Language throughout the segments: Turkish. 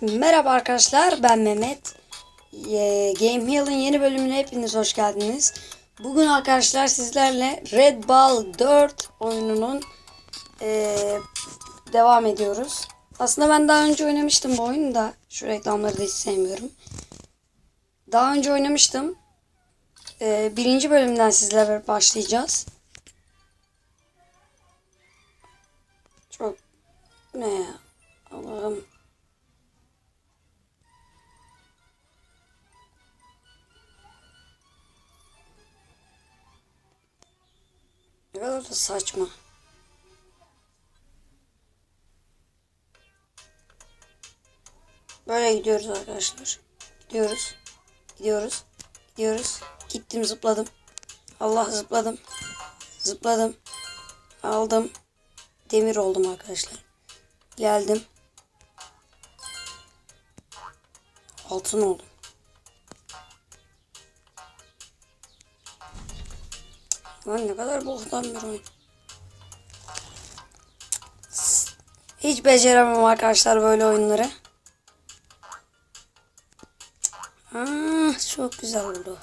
Merhaba arkadaşlar ben Mehmet. Game Heal'ın yeni bölümüne hepiniz hoş geldiniz. Bugün arkadaşlar sizlerle Red Ball 4 oyununun ee, devam ediyoruz. Aslında ben daha önce oynamıştım bu oyunu da. Şu reklamları da hiç sevmiyorum. Daha önce oynamıştım. Ee, birinci bölümden sizlerle başlayacağız. Çok ne ya Allah'ım. Da saçma. Böyle gidiyoruz arkadaşlar. Gidiyoruz. Gidiyoruz. Gidiyoruz. Gittim zıpladım. Allah zıpladım. Zıpladım. Aldım. Demir oldum arkadaşlar. Geldim. Altın oldum. Lan ne kadar boktan bir oyun. Hiç beceremem arkadaşlar böyle oyunları. Aa, çok güzel oldu.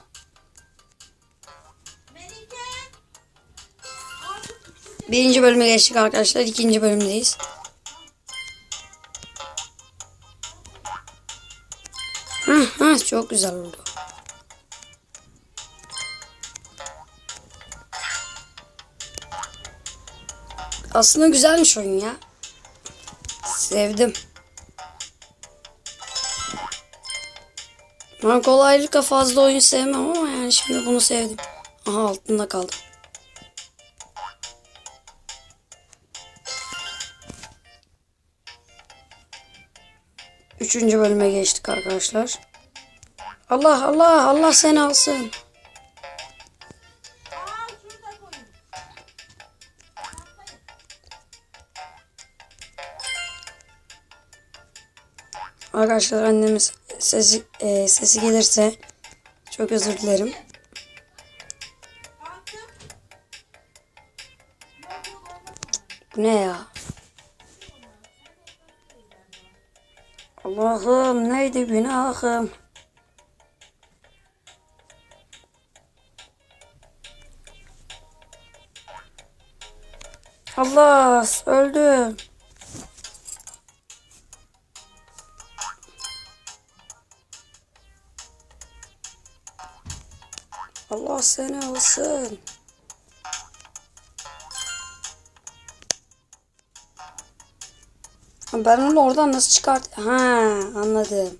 Birinci bölüme geçtik arkadaşlar. İkinci bölümdeyiz. Hı hı, çok güzel oldu. Aslında güzelmiş oyun ya. Sevdim. Ben kolaylıkla fazla oyun sevmem ama yani şimdi bunu sevdim. Aha altında kaldım. Üçüncü bölüme geçtik arkadaşlar. Allah Allah Allah seni alsın. Arkadaşlar annemiz sesi, e, sesi gelirse çok özür dilerim. Bu ne ya? Allah'ım neydi günahım? Allah öldüm. Allah seni Ben onu oradan nasıl çıkart? Ha anladım.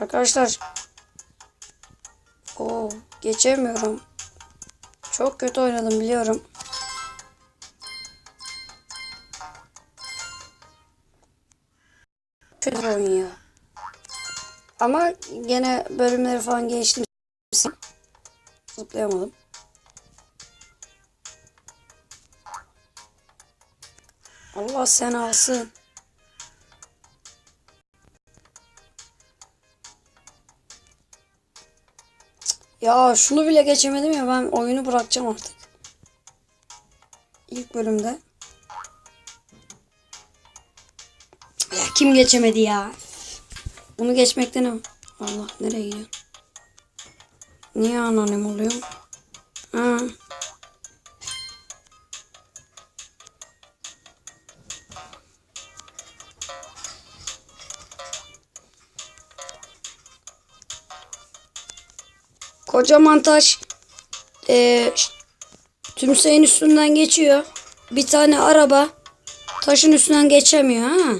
Arkadaşlar. Oo, geçemiyorum. Çok kötü oynadım biliyorum. Kötü ya. Ama gene bölümleri falan geçtim. Zıplayamadım. Allah seni alsın. Ya şunu bile geçemedim ya ben oyunu bırakacağım artık. İlk bölümde. Ya kim geçemedi ya? Bunu geçmekten ne? Allah nereye gidiyor? Niye anonim oluyor? Ha. Kocaman taş e, tümseyin üstünden geçiyor. Bir tane araba taşın üstünden geçemiyor ha.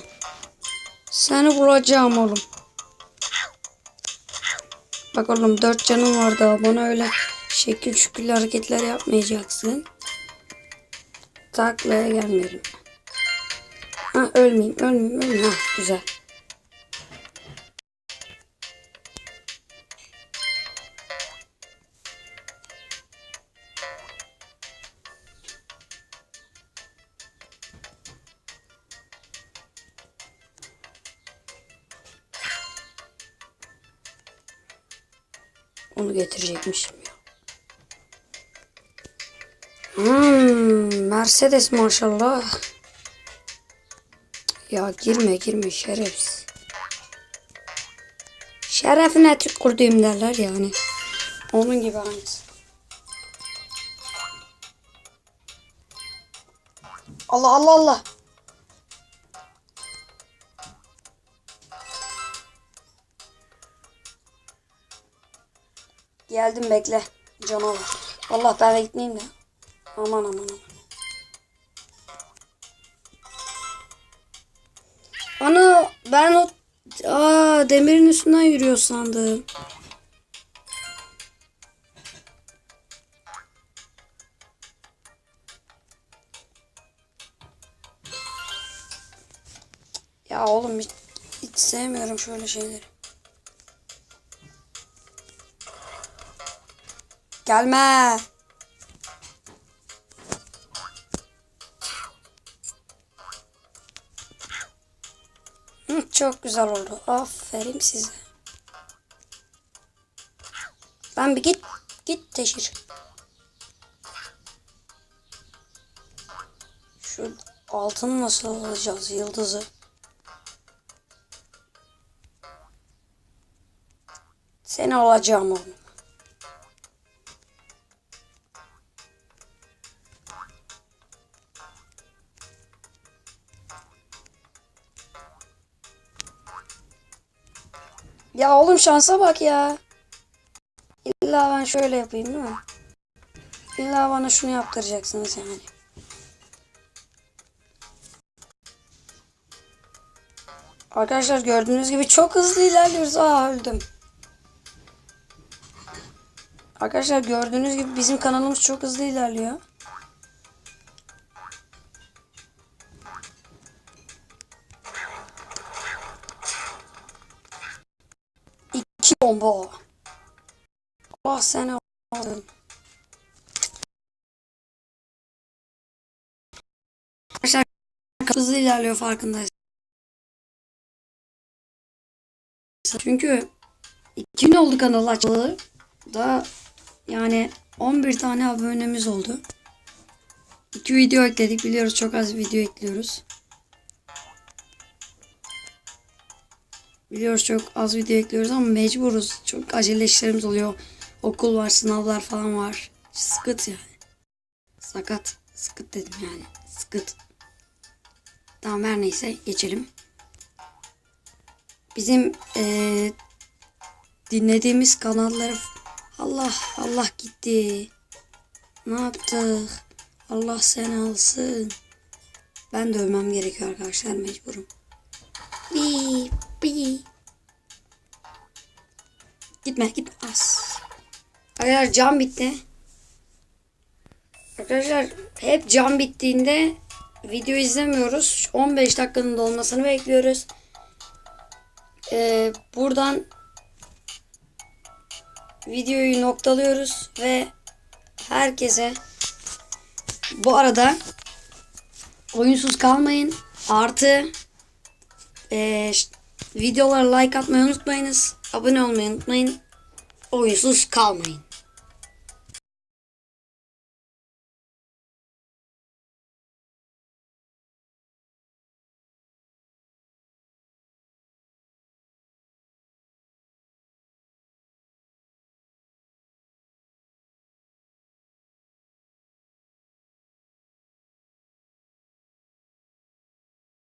Seni bulacağım oğlum. Bak oğlum dört canım var daha bana öyle şekil şükür hareketler yapmayacaksın. Taklaya gelmeyelim. Ha ölmeyeyim ölmeyeyim ölmeyeyim. Ha güzel. Onu getirecekmişim ya. Hmm, Mercedes maşallah. Ya girme girme şerefsiz. Şerefine tükürdüğüm derler yani. Onun gibi aynısı. Allah Allah Allah. Geldim bekle. Canavar. Allah ben de gitmeyeyim de. Aman aman aman. Ana ben o Aa, demirin üstünden yürüyor sandım. Ya oğlum hiç, hiç sevmiyorum şöyle şeyleri. Gelme. Çok güzel oldu. Aferin size. Ben bir git. Git teşhir. Şu altını nasıl alacağız yıldızı? Seni alacağım oğlum. Oğlum şansa bak ya. İlla ben şöyle yapayım değil mi? İlla bana şunu yaptıracaksınız yani. Arkadaşlar gördüğünüz gibi çok hızlı ilerliyoruz. Aa öldüm. Arkadaşlar gördüğünüz gibi bizim kanalımız çok hızlı ilerliyor. İki bomba. Allah seni alın. Arkadaşlar hızlı ilerliyor farkındayız. Çünkü iki gün oldu kanal açılı. Da yani 11 tane abonemiz oldu. İki video ekledik biliyoruz çok az video ekliyoruz. Biliyoruz çok az video ekliyoruz ama mecburuz. Çok acele işlerimiz oluyor. Okul var, sınavlar falan var. Sıkıt yani. Sakat. Sıkıt dedim yani. Sıkıt. Tamam her neyse geçelim. Bizim eee, dinlediğimiz kanalları Allah Allah gitti. Ne yaptık? Allah seni alsın. Ben dövmem gerekiyor arkadaşlar mecburum. Bi bi. Gitme gitme az. Arkadaşlar cam bitti. Arkadaşlar hep cam bittiğinde video izlemiyoruz. 15 dakikanın dolmasını bekliyoruz. Ee, buradan videoyu noktalıyoruz ve herkese bu arada oyunsuz kalmayın. Artı e, videolara like atmayı unutmayınız. Abone olmayı unutmayın. Oyunsuz kalmayın.